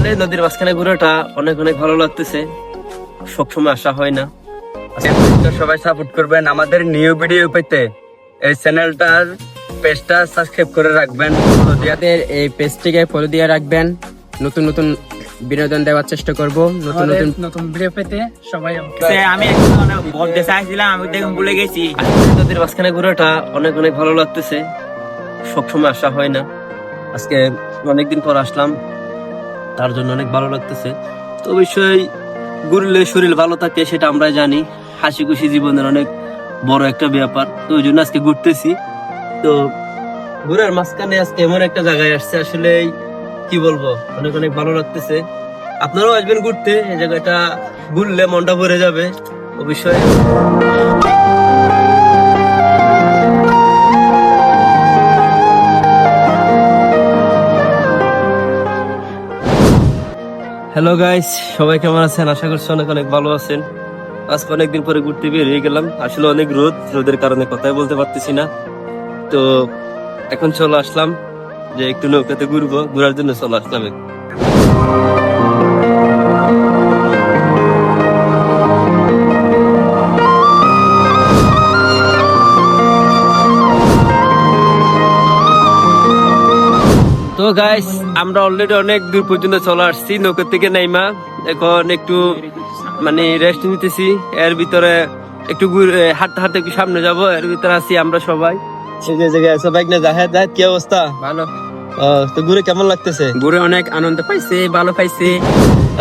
আসলে নদীর মাঝখানে ঘুরেটা অনেক অনেক ভালো লাগতেছে। সবসময় আসা হয় না। সবাই সাপোর্ট করবেন আমাদের নিউ ভিডিও পেতে। এই চ্যানেলটার পেজটা সাবস্ক্রাইব করে রাখবেন। আমাদের এই পেজটিকে ফলো দিয়ে রাখবেন। নতুন নতুন বিনোদন দেওয়ার চেষ্টা করব। নতুন নতুন নতুন ভিডিও পেতে সবাই আমি এখন বলতে চাইছিলাম আমি দেখুন ভুলে গেছি। নদীর মাঝখানে ঘুরেটা অনেক অনেক ভালো লাগতেছে। সবসময় আসা হয় না। আজকে অনেকদিন পর আসলাম। তার জন্য অনেক ভালো লাগতেছে। তো অবশ্যই ঘুরলে শরীর ভালো থাকে, সেটা আমরা জানি। হাসি খুশি জীবনের অনেক বড় একটা ব্যাপার। তো ওই জন্য আজকে ঘুরতেছি। তো ঘুরার মাঝখানে আজকে এমন একটা জায়গায় আসছে, আসলে কি বলব? অনেক অনেক ভালো লাগতেছে। আপনারাও আসবেন ঘুরতে। এই জায়গাটা ঘুরলে মনটা ভরে যাবে। অবশ্যই। হ্যালো গাইস সবাই কেমন আছেন? আশা করছি অনেক অনেক ভালো আছেন। আজকে অনেকদিন পরে ঘুরতে বেরিয়ে গেলাম। আসলে অনেক রোদ, রোদের কারণে কথাই বলতে পারতেছি না। তো এখন চলে আসলাম যে একটু নৌকাতে ঘুরবো, ঘুরার জন্য চলে আসলাম। তো গাইস আমরা অলরেডি অনেক দূর পর্যন্ত চলে আসছি নৌকা থেকে নাইমা। এখন একটু মানে রেস্ট নিতেছি। এর ভিতরে একটু ঘুরে হাঁটতে হাঁটতে একটু সামনে যাব এর ভিতরে আছি আমরা সবাই। বাইক না জাহেদ জাহেদ কি অবস্থা? ভালো। তো ঘুরে কেমন লাগতেছে? ঘুরে অনেক আনন্দ পাইছে ভালো পাইছে।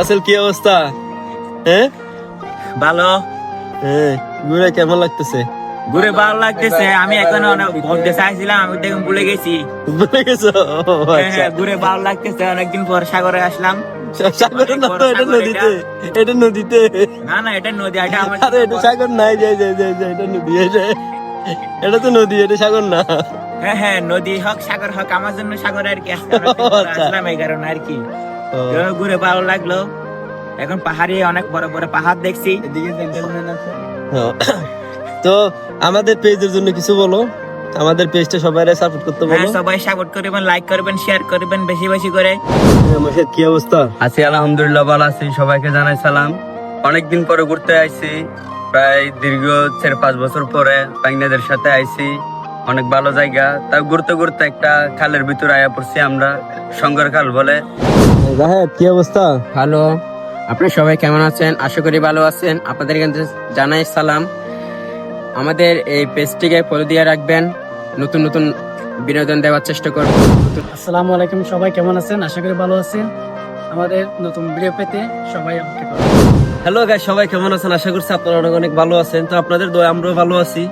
আসল কি অবস্থা? হ্যাঁ? ভালো। হ্যাঁ ঘুরে কেমন লাগতেছে? ঘুরে ভালো লাগতেছে আমি এখন বলতে চাইছিলাম আমি দেখুন ভুলে গেছি। ভুলে গেছো? ও, হ্যাঁ, আচ্ছা। হ্যাঁ, ঘুরে ভালো লাগতেছে অনেকদিন পর সাগরে আসলাম। সাগরে না এটা নদীতে এটা নদীতে। না না এটা নদী এটা আমার আরে এটা সাগর। নাই যে যে যে যে, এটা নদী এটা এটা তো নদী এটা সাগর না। হ্যাঁ হ্যাঁ নদী হোক সাগর হোক আমার জন্য সাগর আর কি আচ্ছা। আসলাম এই কারণে আর কি। ঘুরে ভালো লাগল। এখন পাহাড়ে অনেক বড় বড় পাহাড় দেখছি। তো আমাদের পেজের জন্য কিছু বলো। আমাদের পেজটা সবাই সাপোর্ট করতে হ্যাঁ বলো সবাই সাপোর্ট করবেন লাইক করবেন শেয়ার করবেন বেশি বেশি করে। মোর্শেদ কি অবস্থা? আছি আলহামদুলিল্লাহ ভালো আছি। সবাইকে জানাই সালাম। অনেকদিন পরে ঘুরতে আইছি। প্রায় দীর্ঘ চার পাঁচ বছর পরে পাইনাদের সাথে আইছি। অনেক ভালো জায়গা। তা ঘুরতে ঘুরতে একটা খালের ভিতরে আয়া পড়ছি আমরা সঙ্গর খাল বলে। জাহেদ কি অবস্থা? ভালো। আপনি সবাই কেমন আছেন? আশা করি ভালো আছেন। আপনাদের জানাই সালাম। আমাদের এই পেজটিকে ফলো দিয়ে রাখবেন। নতুন নতুন বিনোদন দেওয়ার চেষ্টা করব। আসসালামু আলাইকুম সবাই কেমন আছেন? আশা করি ভালো আছেন। আমাদের নতুন ভিডিও পেতে সবাই আমাকে হ্যালো গাই সবাই কেমন আছেন? আশা করছি আপনারা অনেক অনেক ভালো আছেন। তো আপনাদের দোয়া আমরাও ভালো আছি।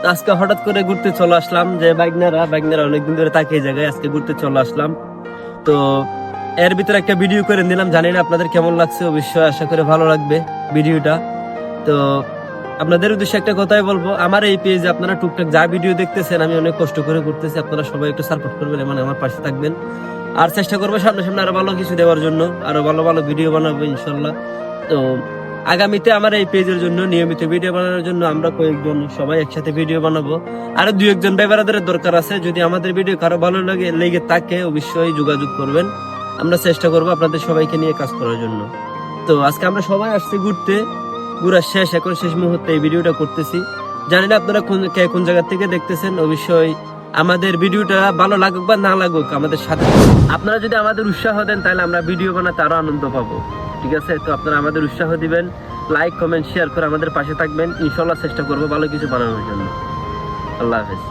তো আজকে হঠাৎ করে ঘুরতে চলে আসলাম যে বাইকনারা বাইকনারা অনেকদিন ধরে তাকিয়ে জায়গায় আজকে ঘুরতে চলে আসলাম। তো এর ভিতরে একটা ভিডিও করে নিলাম। জানি না আপনাদের কেমন লাগছে অবশ্যই আশা করে ভালো লাগবে ভিডিওটা। তো আপনাদের উদ্দেশ্যে একটা কথাই বলব, আমার এই পেজে আপনারা টুকটাক যা ভিডিও দেখতেছেন, আমি অনেক কষ্ট করে করতেছি আপনারা সবাই একটু সাপোর্ট করবেন মানে আমার পাশে থাকবেন। আর চেষ্টা করব সামনে সামনে আরও ভালো কিছু দেওয়ার জন্য, আরও ভালো ভালো ভিডিও বানাবো, ইনশাল্লাহ। তো আগামীতে আমার এই পেজের জন্য, নিয়মিত ভিডিও বানানোর জন্য আমরা কয়েকজন সবাই একসাথে ভিডিও বানাবো। আরও দু একজন ব্যবহারদের দরকার আছে, যদি আমাদের ভিডিও কারও ভালো লাগে, লেগে থাকে, অবশ্যই যোগাযোগ করবেন। আমরা চেষ্টা করব আপনাদের সবাইকে নিয়ে কাজ করার জন্য। তো আজকে আমরা সবাই আসছি ঘুরতে। ঘুরার শেষ, এখন শেষ মুহূর্তে এই ভিডিওটা করতেছি। জানি না আপনারা কোন কে কোন জায়গা থেকে দেখতেছেন, অবশ্যই আমাদের ভিডিওটা ভালো লাগুক বা না লাগুক, আমাদের সাথে আপনারা যদি আমাদের উৎসাহ দেন, তাহলে আমরা ভিডিও বানাতে আরও আনন্দ পাবো। ঠিক আছে? তো আপনারা আমাদের উৎসাহ দিবেন লাইক কমেন্ট শেয়ার করে আমাদের পাশে থাকবেন। ইনশাল্লাহ চেষ্টা করব ভালো কিছু বানানোর জন্য। আল্লাহ হাফেজ।